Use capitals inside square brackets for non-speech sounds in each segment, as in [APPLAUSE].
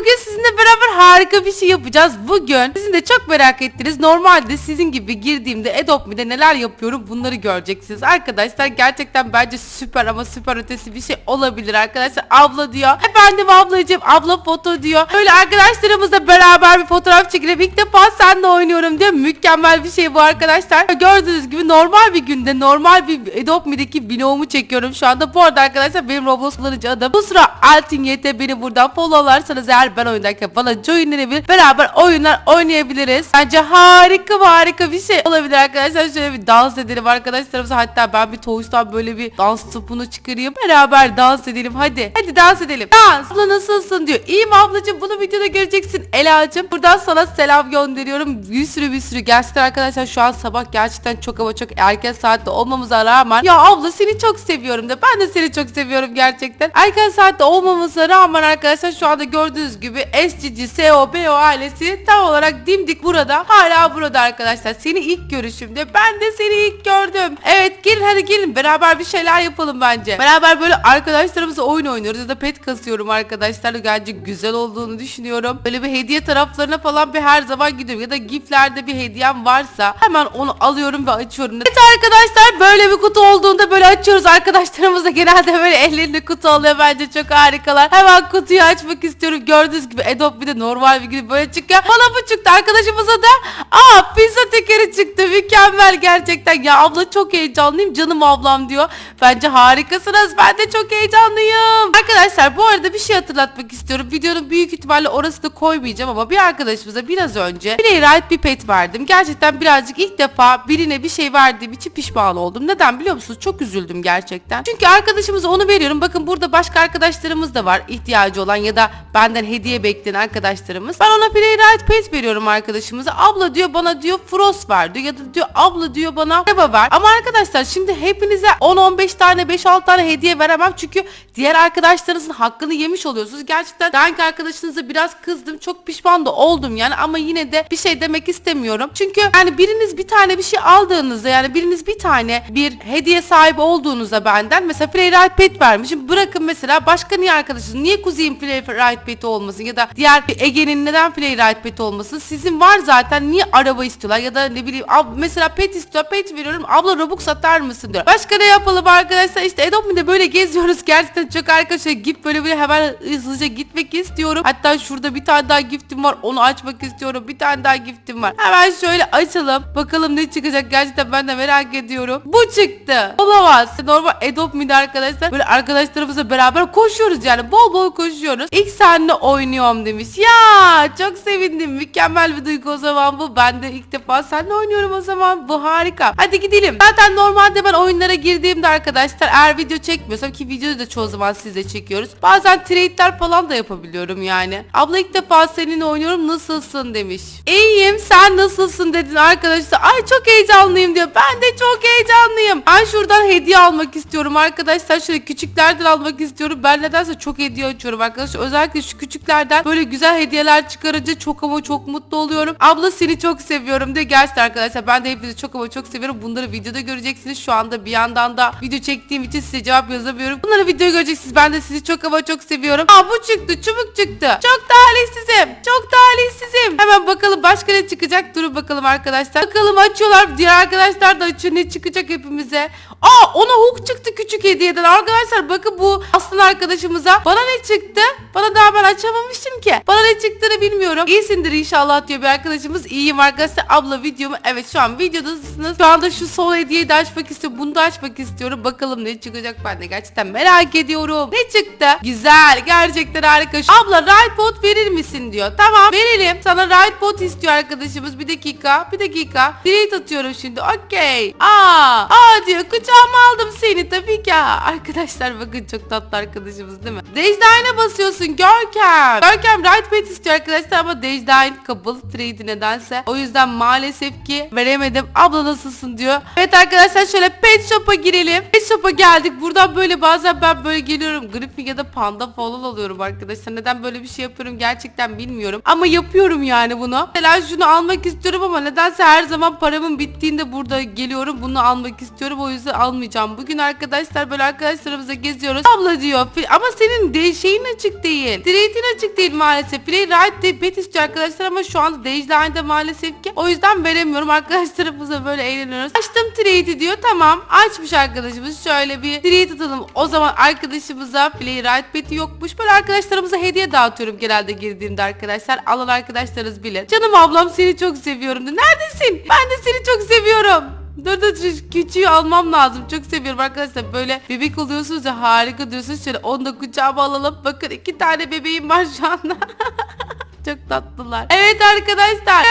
Bugün sizinle beraber harika bir şey yapacağız. Bugün sizin de çok merak ettiniz. Normalde sizin gibi girdiğimde Adobe neler yapıyorum bunları göreceksiniz. Arkadaşlar gerçekten bence süper ama süper ötesi bir şey olabilir arkadaşlar. Abla diyor. Efendim ablacığım abla foto diyor. Öyle arkadaşlarımızla beraber bir fotoğraf çekelim. İlk defa seninle oynuyorum diyor. Mükemmel bir şey bu arkadaşlar. Gördüğünüz gibi normal bir günde normal bir Adobe'deki vlogumu çekiyorum şu anda. Bu arada arkadaşlar benim Roblox kullanıcı adım. Bu sıra Altin YT beni buradan followlarsanız eğer ben oynarken bana joinlenebilir. Beraber oyunlar oynayabiliriz. Bence harika harika bir şey olabilir arkadaşlar. Şöyle bir dans edelim arkadaşlarımıza. Hatta ben bir Toys'tan böyle bir dans topunu çıkarayım. Beraber dans edelim hadi. Hadi dans edelim. Dans. Abla nasılsın diyor. İyiyim ablacığım bunu videoda göreceksin. Ela'cığım buradan sana selam gönderiyorum. Bir sürü bir sürü. Gerçekten arkadaşlar şu an sabah gerçekten çok ama çok erken saatte olmamıza rağmen. Ya abla seni çok seviyorum de. Ben de seni çok seviyorum gerçekten. Erken saatte olmamıza rağmen arkadaşlar şu anda gördüğünüz gibi SCG, SEO, BO ailesi tam olarak dimdik burada. Hala burada arkadaşlar. Seni ilk görüşümde ben de seni ilk gördüm. Evet gelin hadi gelin beraber bir şeyler yapalım bence. Beraber böyle arkadaşlarımızla oyun oynuyoruz ya da pet kasıyorum arkadaşlar. Bence güzel olduğunu düşünüyorum. Böyle bir hediye taraflarına falan bir her zaman gidiyorum. Ya da giftlerde bir hediyem varsa hemen onu alıyorum ve açıyorum. Evet arkadaşlar böyle bir kutu olduğunda böyle açıyoruz. Arkadaşlarımız da genelde böyle ellerinde kutu alıyor. Bence çok harikalar. Hemen kutuyu açmak istiyorum. Gördüğünüz gibi Adobe bir de normal bir gibi böyle çıkıyor. Bana bu çıktı. Arkadaşımıza da aa pizza tekeri çıktı. Mükemmel gerçekten. Ya abla çok heyecanlıyım. Canım ablam diyor. Bence harikasınız. Ben de çok heyecanlıyım. Arkadaşlar bu arada bir şey hatırlatmak istiyorum. Videonun büyük ihtimalle orası da koymayacağım ama bir arkadaşımıza biraz önce bireye ait bir pet verdim. Gerçekten birazcık ilk defa birine bir şey verdiğim için pişman oldum. Neden biliyor musunuz? Çok üzüldüm gerçekten. Çünkü arkadaşımıza onu veriyorum. Bakın burada başka arkadaşlarımız da var ihtiyacı olan ya da benden hediye bekleyen arkadaşlarımız. Ben ona ait pet veriyorum arkadaşımıza. Abla diyor bana diyor Frost ver diyor ya da diyor abla diyor bana araba ver. Ama arkadaşlar şimdi hepinize 10-15 tane 5-6 tane hediye veremem çünkü diğer arkadaşlarınızın hakkını yemiş oluyorsunuz. Gerçekten dank arkadaşınıza biraz kızdım. Çok pişman da oldum yani ama yine de bir şey demek istemiyorum. Çünkü yani biriniz bir tane bir şey aldığınızda yani biriniz bir tane bir hediye sahibi olduğunuzda benden mesela Freyrite Pet vermişim. Bırakın mesela başka niye arkadaşınız? Niye Kuzey'in Freyrite Pet'i olmasın ya da diğer Ege'nin neden Freyrite Pet olmasın? Sizin var zaten niye araba istiyorlar ya da ne bileyim ab, mesela pet istiyor pet veriyorum abla Robux satar mısın diyor. Başka ne yapalım arkadaşlar işte Adobe'de böyle geziyoruz [LAUGHS] gerçekten çok şey gift böyle bir hemen hızlıca gitmek istiyorum. Hatta şurada bir tane daha giftim var onu açmak istiyorum bir tane daha giftim var. Hemen şöyle açalım bakalım ne çıkacak gerçekten ben de merak ediyorum. Bu çıktı. Olamaz. Normal Adobe'de arkadaşlar böyle arkadaşlarımızla beraber koşuyoruz yani bol bol koşuyoruz. İlk seninle oynuyorum demiş. Ya çok sevindim. Mükemmel bir duygu o zaman bu. Ben de ilk defa seninle oynuyorum o zaman. Bu harika. Hadi gidelim. Zaten normalde ben oyunlara girdiğimde arkadaşlar eğer video çekmiyorsam ki videoyu da çoğu zaman sizle çekiyoruz. Bazen trade'ler falan da yapabiliyorum yani. Abla ilk defa seninle oynuyorum nasılsın demiş. İyiyim sen nasılsın dedin arkadaşlar. Ay çok heyecanlıyım diyor. Ben de çok heyecanlıyım. Ben şuradan hediye almak istiyorum arkadaşlar. Şöyle küçüklerden almak istiyorum. Ben nedense çok hediye açıyorum arkadaşlar. Özellikle şu küçüklerden böyle güzel hediyeler çıkarınca çok ama çok mutlu oluyorum. Abla seni çok seviyorum de gerçekten arkadaşlar. Ben de hepinizi çok ama çok seviyorum. Bunları videoda göreceksiniz. Şu anda bir yandan da video çektiğim için size cevap yazamıyorum. Bunları videoda göreceksiniz. Ben de sizi çok ama çok seviyorum. Aa bu çıktı. Çubuk çıktı. Çok talihsizim. Çok talihsizim. Hemen bakalım başka ne çıkacak. Durun bakalım arkadaşlar. Bakalım açıyorlar. Diğer arkadaşlar da açıyor. Ne çıkacak hepimize. Aa ona hook çıktı küçük hediyeden. Arkadaşlar bakın bu aslan arkadaşımıza. Bana ne çıktı? Bana daha ben açamamıştım ki. Bana ne çıktığını bilmiyorum. İyisindir inşallah diyor bir arkadaşımız. İyiyim arkadaşlar. Abla videomu. Evet şu an videodasınız. Şu anda şu sol hediyeyi de açmak istiyorum. Bunu da açmak istiyorum. Bakalım ne çıkacak ben de gerçekten merak ediyorum. Ne çıktı? Güzel. Gerçekten harika. Abla right bot verir misin diyor. Tamam verelim. Sana right bot istiyor arkadaşımız. Bir dakika. Bir dakika. Trade atıyorum şimdi. Okey. Aa. Aa diyor. Kucağıma aldım seni tabii ki. Arkadaşlar bakın çok tatlı arkadaşımız değil mi? Dejdain'e basıyorsun Görkem. Görkem right bet istiyor arkadaşlar ama Dejdain kabul trade nedense. O yüzden maalesef ki veremedim. Abla nasılsın diyor. Evet arkadaşlar şöyle pet shop'a girelim. Pet shop'a geldik. Buradan böyle bazen ben böyle geliyorum. Griffin ya da panda falan alıyorum arkadaşlar. Neden böyle bir şey yapıyorum gerçekten bilmiyorum. Ama yapıyorum yani bunu. Mesela şunu almak istiyorum ama nedense her zaman paramın bittiğinde burada geliyorum. Bunu almak istiyorum. O yüzden almayacağım. Bugün arkadaşlar böyle arkadaşlarımıza geziyoruz. Abla diyor. "Fi- Ama senin de şeyin açık değil. Trade'in açık değil maalesef. Play right de bet istiyor arkadaşlar ama şu anda Dejline'de maalesef ki. O yüzden veremiyorum. [LAUGHS] Arkadaşlarımızla böyle eğleniyoruz. Açtım trade'i diyor. Tamam. Açmış arkadaşımız. Şöyle bir trade atalım. O zaman arkadaşımıza play right beti yokmuş. Böyle arkadaşlarımıza hediye dağıtıyorum genelde girdiğimde arkadaşlar. Alan arkadaşlarınız bilir. Canım ablam seni çok seviyorum. de. Neredesin? Ben de seni çok seviyorum. Dur dur küçüğü almam lazım. Çok seviyorum arkadaşlar. Böyle bebek oluyorsunuz ya harika diyorsunuz. Şöyle onu da kucağıma alalım. Bakın iki tane bebeğim var şu anda. [LAUGHS] Çok tatlılar. Evet arkadaşlar.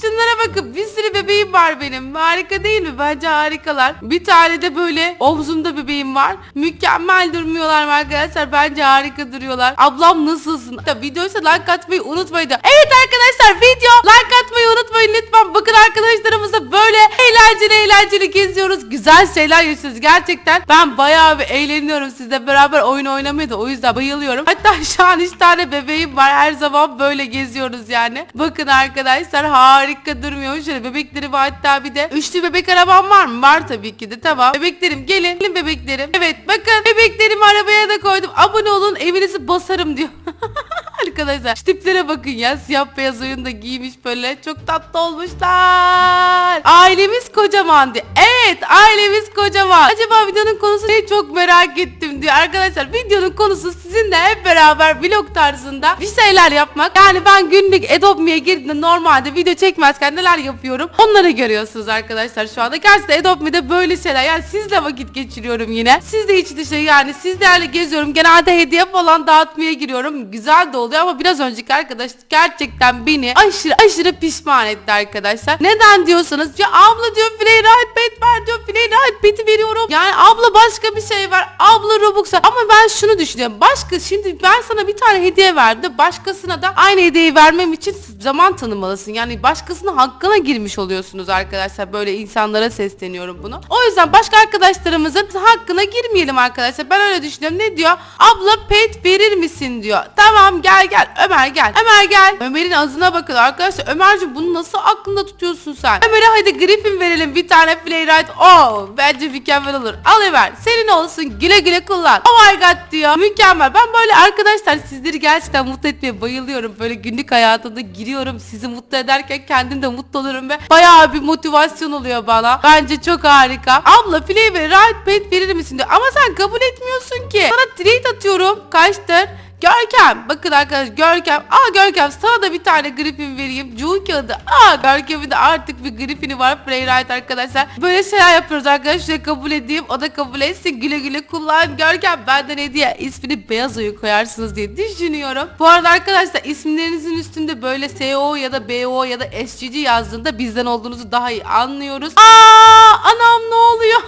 Şunlara bakın bir sürü bebeğim var benim. Harika değil mi? Bence harikalar. Bir tane de böyle omzumda bebeğim var. Mükemmel durmuyorlar mı arkadaşlar? Bence harika duruyorlar. Ablam nasılsın? Videoysa like atmayı unutmayın. Evet arkadaşlar video like atmayı unutmayın lütfen. Bakın arkadaşlarımızla böyle eğlenceli eğlenceli geziyoruz. Güzel şeyler yaşıyoruz. Gerçekten ben bayağı bir eğleniyorum sizle beraber oyun oynamaya da o yüzden bayılıyorum. Hatta şu an 3 tane bebeğim var. Her zaman böyle geziyoruz yani. Bakın arkadaşlar harika durmuyor. Şöyle bebekleri var hatta bir de üçlü bebek arabam var mı? Var tabii ki de tamam. Bebeklerim gelin. Gelin bebeklerim. Evet bakın bebeklerimi arabaya da koydum. Abone olun evinizi basarım diyor. [LAUGHS] Arkadaşlar şu tiplere bakın ya siyah beyaz oyunda giymiş böyle çok tatlı olmuşlar. Ailemiz kocaman diyor. Evet ailemiz kocaman. Acaba videonun konusu ne çok merak ettim diyor. Arkadaşlar videonun konusu sizinle hep beraber vlog tarzında bir şeyler yapmak. Yani ben günlük Adobe'ye girdiğimde normalde video çekmezken neler yapıyorum onları görüyorsunuz arkadaşlar şu anda. Gerçekten Adobe'de böyle şeyler yani sizle vakit geçiriyorum yine. Sizle iç dışı yani sizlerle geziyorum. Genelde hediye falan dağıtmaya giriyorum. Güzel de oluyor ama biraz önceki arkadaş gerçekten beni aşırı aşırı pişman etti arkadaşlar. Neden diyorsanız ya abla diyor Play Bet ver diyor Right Bet'i veriyorum. Yani abla başka bir şey var. Abla Robux var. Ama ben şunu düşünüyorum. Başka şimdi ben sana bir tane hediye verdim. Başkasına da aynı hediyeyi vermem için zaman tanımalısın. Yani başkasının hakkına girmiş oluyorsunuz arkadaşlar. Böyle insanlara sesleniyorum bunu. O yüzden başka arkadaşlarımızın hakkına girmeyelim arkadaşlar. Ben öyle düşünüyorum. Ne diyor? Abla pet verir misin diyor. Tamam gel gel. Ömer gel. Ömer gel. Ömer'in ağzına bakın arkadaşlar. Ömerciğim bunu nasıl aklında tutuyorsun sen? Ömer'e hadi Griffin verelim. Bir tane playwright. Oh bence mükemmel olur. Al Ömer. Senin olsun. Güle güle kullan. Oh my god diyor. Mükemmel. Ben böyle arkadaşlar sizleri gerçekten mutlu etmeye bayılıyorum. Böyle günlük hayatında giriyorum. Sizi mutlu ederken kendim de mutlu olurum ve bayağı bir motivasyon oluyor bana. Bence çok harika. Abla play ve right pet verir misin diyor. Ama sen kabul etmiyorsun ki. Sana trade atıyorum. Kaçtır? Görkem. Bakın arkadaşlar Görkem. Aa Görkem sana da bir tane Griffin vereyim. Cuğ kağıdı. Aa Görkem'in de artık bir Griffin'i var. Playwright arkadaşlar. Böyle şeyler yapıyoruz arkadaşlar. Kabul edeyim. O da kabul etsin. Güle güle kullan. Görkem benden hediye. İsmini beyaz oyu koyarsınız diye düşünüyorum. Bu arada arkadaşlar isimlerinizin üstünde böyle SO ya da BO ya da SGG yazdığında bizden olduğunuzu daha iyi anlıyoruz. Aa anam ne oluyor?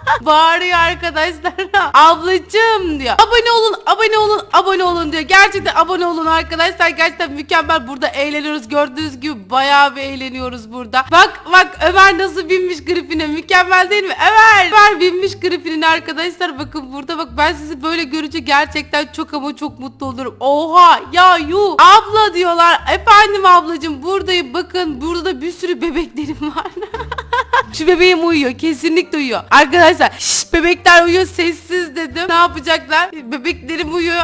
[LAUGHS] Bağırıyor arkadaşlar. [LAUGHS] Ablacım diyor. Abone olun, abone olun, abone olun diyor. Gerçekten abone olun arkadaşlar. Gerçekten mükemmel. Burada eğleniyoruz. Gördüğünüz gibi bayağı bir eğleniyoruz burada. Bak bak Ömer nasıl binmiş grifine. Mükemmel değil mi? Ömer. Ömer binmiş grifine arkadaşlar. Bakın burada bak ben sizi böyle görünce gerçekten çok ama çok mutlu olurum. Oha ya yu. Abla diyorlar. Efendim ablacım buradayım. Bakın burada da bir sürü bebeklerim var. [LAUGHS] [LAUGHS] Şu bebeğim uyuyor. Kesinlikle uyuyor. Arkadaşlar şş, bebekler uyuyor sessiz dedim. Ne yapacaklar? Bebeklerim uyuyor.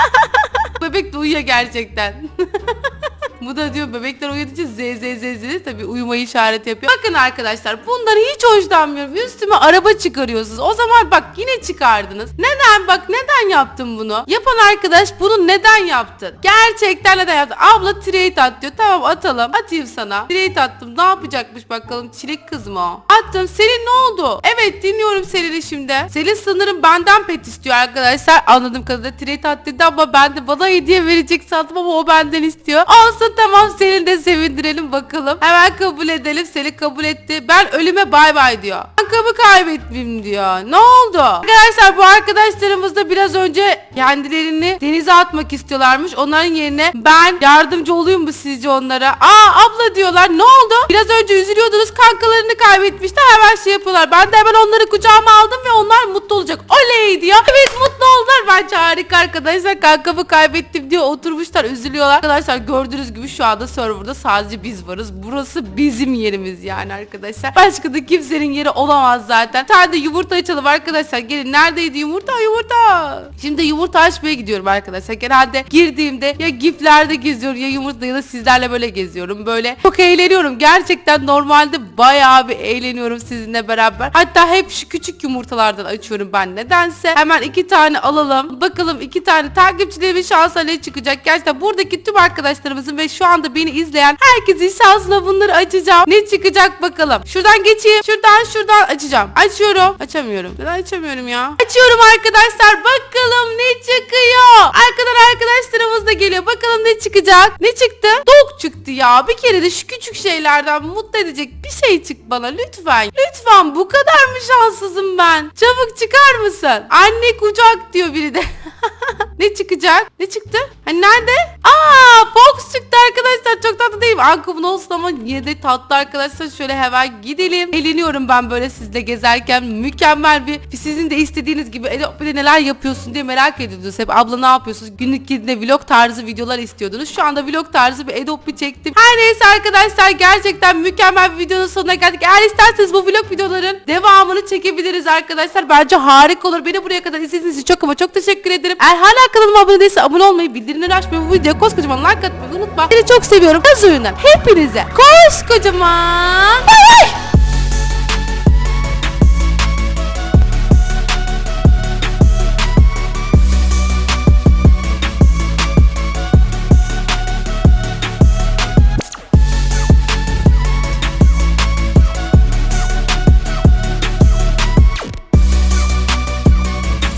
[LAUGHS] Bebek de uyuyor gerçekten. [LAUGHS] Bu da diyor bebekler uyudukça z z z z tabi uyuma işareti yapıyor. Bakın arkadaşlar bundan hiç hoşlanmıyorum. Üstüme araba çıkarıyorsunuz. O zaman bak yine çıkardınız. Neden bak neden yaptın bunu? Yapan arkadaş bunu neden yaptın? Gerçekten neden yaptın? Abla trade at diyor. Tamam atalım. Atayım sana. Trade attım. Ne yapacakmış bakalım. Çilek kız mı o? Attım. Selin ne oldu? Evet dinliyorum Selin'i şimdi. Selin sanırım benden pet istiyor arkadaşlar. Anladığım kadarıyla trade at dedi ama ben de bana hediye verecek sandım ama o benden istiyor. Al sana tamam seni de sevindirelim bakalım. Hemen kabul edelim seni kabul etti. Ben ölüme bay bay diyor. Bankamı kaybetmeyeyim diyor. Ne oldu? Arkadaşlar bu arkadaşlarımız da biraz önce kendilerini denize atmak istiyorlarmış. Onların yerine ben yardımcı olayım mı sizce onlara? Aa abla diyorlar. Ne oldu? Biraz önce üzülüyordunuz kankalarını kaybetmişler. Hemen şey yapıyorlar. Ben de hemen onları kucağıma aldım ve onlar mutlu olacak. Oley diyor. Evet mutlu oldular. Bence harika arkadaşlar. Kankamı kaybettim diyor. Oturmuşlar üzülüyorlar. Arkadaşlar gördüğünüz gibi şu anda serverda sadece biz varız. Burası bizim yerimiz yani arkadaşlar. Başka da kimsenin yeri olamaz zaten. Sadece yumurta açalım arkadaşlar. Gelin neredeydi yumurta yumurta. Şimdi yumurta açmaya gidiyorum arkadaşlar. Genelde girdiğimde ya giflerde geziyorum ya yumurta ya da sizlerle böyle geziyorum. Böyle çok eğleniyorum. Gerçekten normalde bayağı bir eğleniyorum sizinle beraber. Hatta hep şu küçük yumurtalardan açıyorum ben nedense. Hemen iki tane alalım. Bakalım iki tane takipçilerimin şansına ne çıkacak. Gerçekten buradaki tüm arkadaşlarımızın ve şu anda beni izleyen herkesin şansına bunları açacağım. Ne çıkacak bakalım. Şuradan geçeyim. Şuradan şuradan açacağım. Açıyorum. Açamıyorum. Neden açamıyorum ya? Açıyorum arkadaşlar. Bakalım ne çıkıyor. Arkadan arkadaşlarımız da geliyor. Bakalım ne çıkacak. Ne çıktı? Dog çıktı ya. Bir kere de şu küçük şeylerden mutlu edecek bir şey çık bana lütfen. Lütfen bu kadar mı şanssızım ben? Çabuk çıkar mısın? Anne kucak diyor biri de. [LAUGHS] ne çıkacak? Ne çıktı? Hani nerede? Aa Fox çıktı arkadaşlar. Çok tatlı değil mi? Ankumun olsun ama yine de tatlı arkadaşlar. Şöyle hemen gidelim. Eğleniyorum ben böyle sizle gezerken. Mükemmel bir sizin de istediğiniz gibi "Ede, bir de neler yapıyorsun diye merak ediyordunuz. Hep abla ne yapıyorsunuz? Günlük gidinde vlog tarzı videolar istiyordunuz. Şu anda vlog tarzı bir Adobe çektim. Her neyse arkadaşlar gerçekten mükemmel bir videonun sonuna geldik. Eğer isterseniz bu vlog videoların devamını çekebiliriz arkadaşlar. Bence harika olur. Beni buraya kadar izlediğiniz için çok ama çok teşekkür ederim. Eğer hala kanalıma abone değilse abone olmayı, bildirimleri açmayı, bu videoya koskocaman like atmayı unutma. Seni çok seviyorum. Kız oyundan hepinize koskocaman.